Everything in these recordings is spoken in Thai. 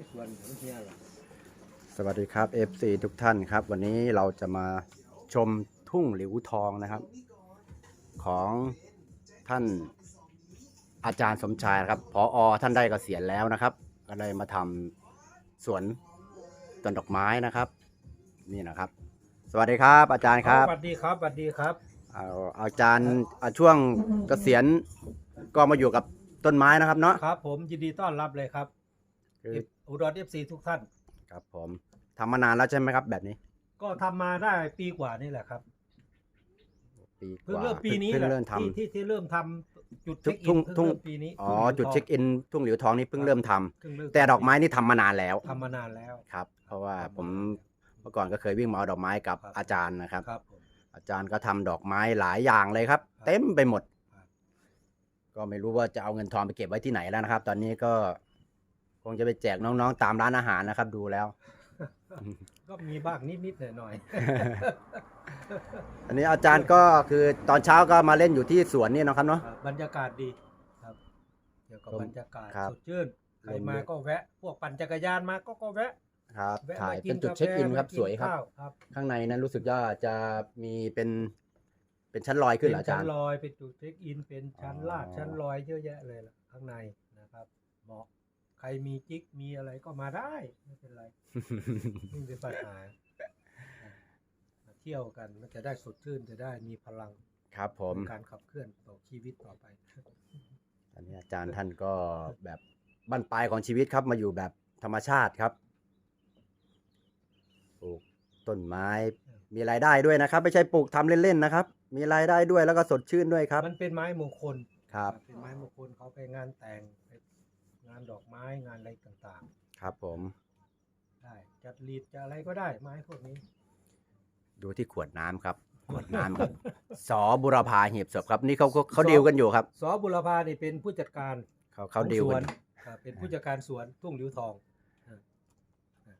ที่สวนของเฮียหรอสวัสดีครับ FC ทุกท่านครับ วันนี้เราจะมาชมทุ่งหลิวทองนะครับ ของท่านอาจารย์สมชายครับพออท่านได้เกษียณแล้วนะครับ ก็เลยมาทำสวนต้นดอกไม้นะครับ นี่นะครับ สวัสดีครับอาจารย์ครับ สวัสดีครับสวัสดีครับ เอาอาจารย์อ่าช่วงเกษียณก็มาอยู่กับต้นไม้นะครับเนาะครับ ผมยินดีต้อนรับเลยครับ คืออุดรเอฟซีทุกท่าน ครับผมทำมานานแล้วใช่ไหมครับ แบบนี้ ก็ทำมาได้ปีกว่านี่แหละครับปีกเพิ่งว่าเริ่มปีนี้เพิ่งแหละเริ่มทำ ที่ที่ที่เริ่มทำจุดทุเช็กคอินทุ่งเพิ่ง เริ่มปีนี้อ๋อทุ่งจุดเช็คอินทุ่งหลิวทองนี่เพิ่งเริ่มทำเพิ่งเริ่มแต่ดอกไม้นี่ทำมานานแล้วทำมานานแล้ว ครับ เพราะว่าผมเมื่อก่อนก็เคยวิ่งมาเอาดอกไม้กับครับ อาจารย์นะครับ ครับผม อาจารย์ก็ทำดอกไม้หลายอย่างเลยครับ ครับเต็มไปหมด ครับ ก็ไม่รู้ว่าจะเอาเงินทองไปเก็บไว้ที่ไหนแล้วนะครับ ตอนนี้ก็ คงจะไปแจกน้องๆ ตามร้านอาหารนะครับ ดูแล้ว ก็มีบ้างนิดๆหน่อยอันนี้อาจารย์ก็คือตอนเช้าก็มาเล่นอยู่ที่สวนนี่นะครับเนาะๆครับบรรยากาศดีครับเกี่ยวกับลมบรรยากาศครับสดชื่นใครลมมาเยอะก็แวะ พวกปั่นจักรยานมาก็ก็แวะครับแวะถ่ายมากิเป็นจุดกาแฟเช็คอินครับมากิสวยครับข้าครับ ข้างในนั้นรู้สึกว่าจะมีเป็นเป็นชั้นลอยขึ้นเหรออาเป็นจาชั้รนย์ลอยเป็นจุดเช็คอินเป็นชั้นลาดอ๋อชั้นลอยเยอะแยะเลยล่ะข้างในนะครับเหมาะ ใครมีจิ๊กมีอะไรก็มาได้ ไม่เป็นไร ไม่เป็นปัญหามาเที่ยวกันมันจะได้สดชื่นจะได้มีพลังครับผม ในการขับเคลื่อนต่อชีวิตต่อไป อันนี้อาจารย์ท่านก็แบบบั้นปลายของชีวิตครับ มาอยู่แบบธรรมชาติครับปลูกต้นไม้มีรายได้ด้วยนะครับ ไม่ใช่ปลูกทำเล่นๆนะครับ มีรายได้ด้วยแล้วก็สดชื่นด้วยครับ มันเป็นไม้มงคลครับ เป็นไม้มงคลเขาไปงานแต่งไป งานดอกไม้งานอะไรต่างครับผม ๆ ได้จัดรีดจะอะไรก็ได้ไม้พวกนี้ ดูที่ขวดน้ำครับ ขวดน้ำครับ สอบุรพาเหียบศพครับนี่เขาเขาเขาดีลกันอยู่ครับสอบุรพานี่เป็นผู้จัดการเขาเขาดีลของสวกันนอ่าเป็นผู้จัดการสวนทุ่งหลิวทองอ่าอ่า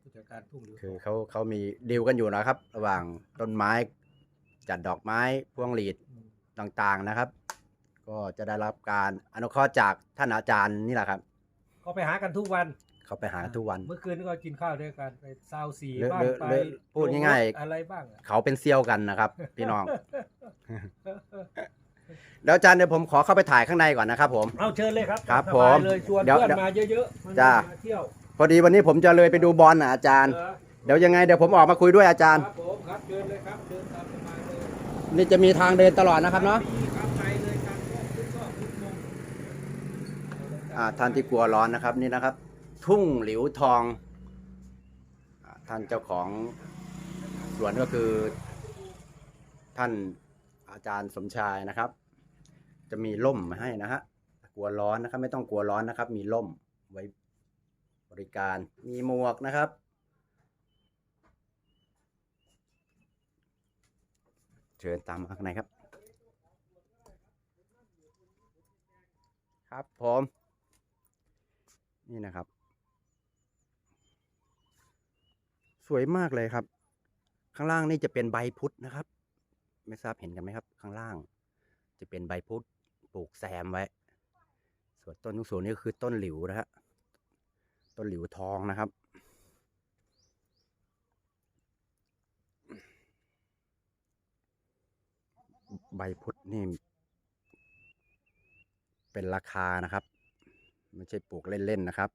ผู้จัดการทุ่งหลิวทคือองเขาเขามีดีลกันอยู่นะครับ ระหว่างต้นไม้ จัดดอกไม้พวงหลีดมต่างๆนะครับ ก็จะได้รับการอนุเคราะห์จากท่านอาจารย์นี่แหละครับ ก็ไปหากันทุกวันเขาไปหาทุกวัน เมื่อคืนก็กินข้าวด้วยกันไปซาวสีหรือบ้างหรือไปหรือพูดง่ายๆลรถอะไรบ้างอะเขาเป็นเซียวกันนะครับ พี่น้องเดี๋ยวอาจารย์เดี๋ยวผมขอเข้าไปถ่ายข้างในก่อนนะครับ ผมเอาเชิญเลยครับครับสผบายมเลยชวนเดี๋ยวเพื่อนเดี๋ยวมาเยอะๆจ้ามาเที่ยวพอดีวันนี้ผมจะเลยไปดูบอลนะอาจารย์เออเดี๋ยวยังไงเดี๋ยวผมออกมาคุยด้วยอาจารย์ครับผมครับเชิญเลยครับเชิญตามสบายเลยนี่จะมีทางเดินตลอดนะครับเนาะ ดีครับไปเลยครับขึ้นก็ขึ้นลง อ่าท่านที่กลัวร้อนนะครับนี่นะครับ ทุ่งหลิวทองอาท่านเจ้าของสวนก็คือท่านอาจารย์สมชายนะครับ จะมีร่มมาให้นะฮะกลัวร้อนนะครับ ไม่ต้องกลัวร้อนนะครับ มีร่มไว้บริการมีหมวกนะครับ เชิญตามมาข้างในครับ ครับผม นี่นะครับ สวยมากเลยครับ ข้างล่างนี่จะเป็นใบพุทธนะครับ ไม่ทราบเห็นกันไหมครับ ข้างล่าง จะเป็นใบพุทธปลูกแซมไว้ ส่วนต้นทุกส่วนนี่ก็คือต้นหลิวนะฮะต้นหลิวทองนะครับใบพุทธนี่ เป็นราคานะครับ ไม่ใช่ปลูกเล่นๆนะครับ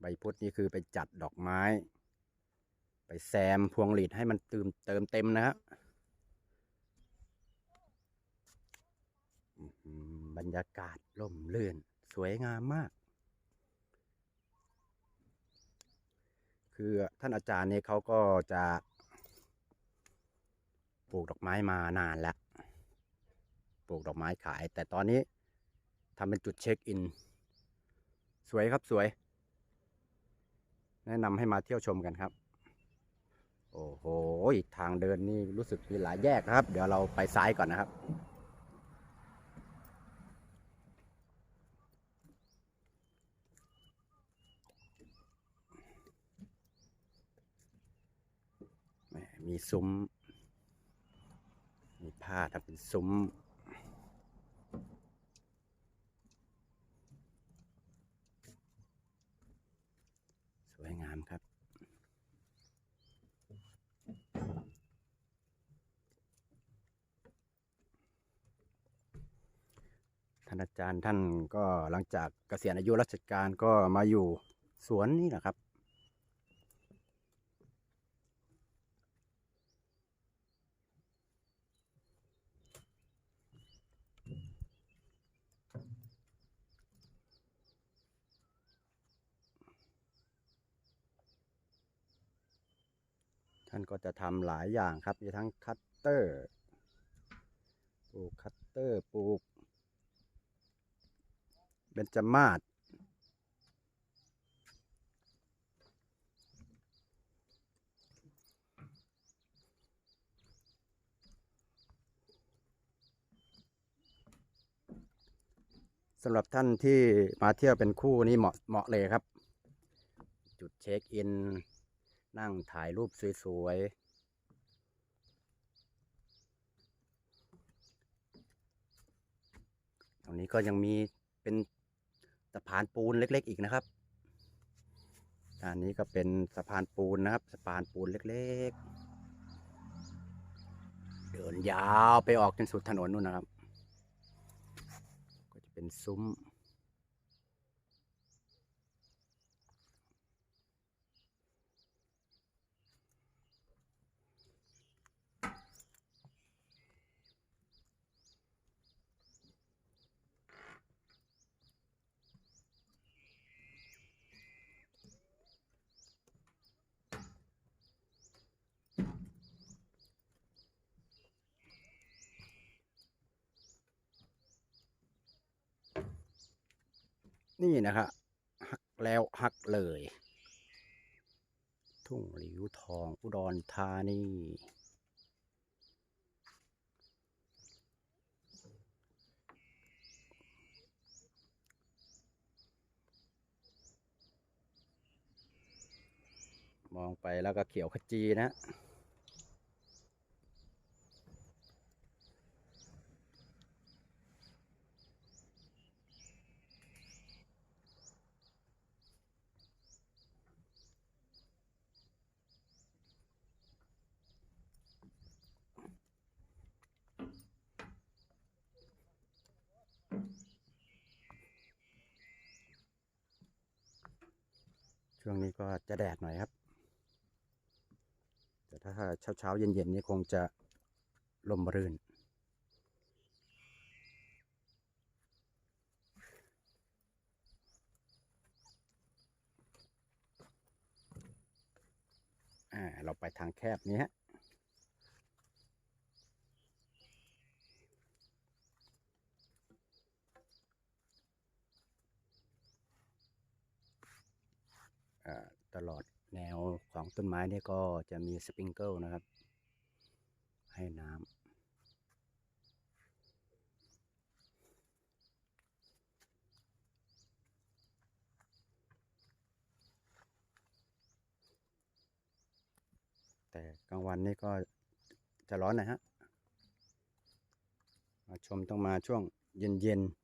ใบพุทธนี่คือไปจัดดอกไม้ ไปแซมพวงหลีดให้มันเติมเติมเต็มนะฮะอื้อหือบรรยากาศร่มรื่นสวยงามมาก คือท่านอาจารย์เนี่ยเขาก็จะปลูกดอกไม้มานานแล้ว ปลูกดอกไม้ขาย แต่ตอนนี้ทำเป็นจุดเช็คอิน สวยครับสวย แนะนำให้มาเที่ยวชมกันครับ โอ้โหทางเดินนี่รู้สึกมีหลายแยกนะครับ เดี๋ยวเราไปซ้ายก่อนนะครับมมีซุ้ม มีผ้าทำเป็นซุ้ม นามครับ ท่านอาจารย์ท่านก็หลังจากเกษียณอายุราชการก็มาอยู่สวนนี่แหละครับ ท่านก็จะทำหลายอย่างครับมีทั้งคัตเตอร์ ปลูกคัตเตอร์ปลูก เบญจมาศสำหรับท่านที่มาเที่ยวเป็นคู่นี่เหมาะเหมาะเลยครับ จุดเช็คอิน นั่งถ่ายรูปสวยๆ ตรงนี้ก็ยังมีเป็น สะพานปูนเล็ก ๆ อีกนะครับด้านนี้ก็เป็นสะพานปูนนะครับสะพานปูนเล็ก ๆ เดินยาวไปออกจนสุดถนนนู่นนะครับ ก็จะเป็นซุ้ม นี่นะครับหักแล้วหักเลย ทุ่งหลิวทองอุดรธานีมองไปแล้วก็เขียวขจีนะ ช่วงนี้ก็จะแดดหน่อยครับ แต่ถ้าเช้าเช้าๆเย็นๆนี่คงจะลมรื่นอ่าเราไปทางแคบนี้ฮะ อ่า ตลอดแนวของต้นไม้เนี่ยก็จะมีสปริงเกิลนะครับ ให้น้ำแต่กลางวันนี่ก็จะร้อนนะฮะมาชมต้องมาช่วงเย็นๆ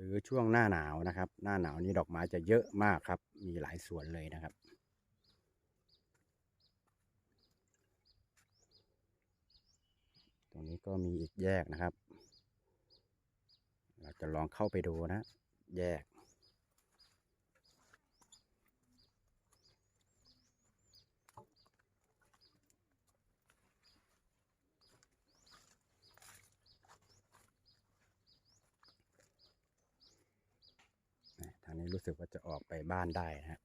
รือช่วงหน้าหนาวนะครับ หน้าหนาวนี้ดอกไม้จะเยอะมากครับ มีหลายสวนเลยนะครับ ตรงนี้ก็มีอีกแยกนะครับ เราจะลองเข้าไปดูนะ แยก รู้สึกว่าจะออกไปบ้านได้นะฮะ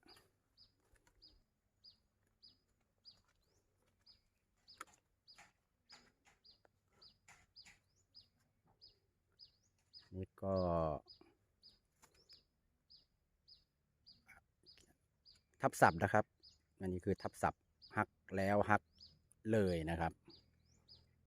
นี่ก็ทับศัพท์นะครับ อันนี้คือทับศัพท์หักแล้วหักเลยนะครับ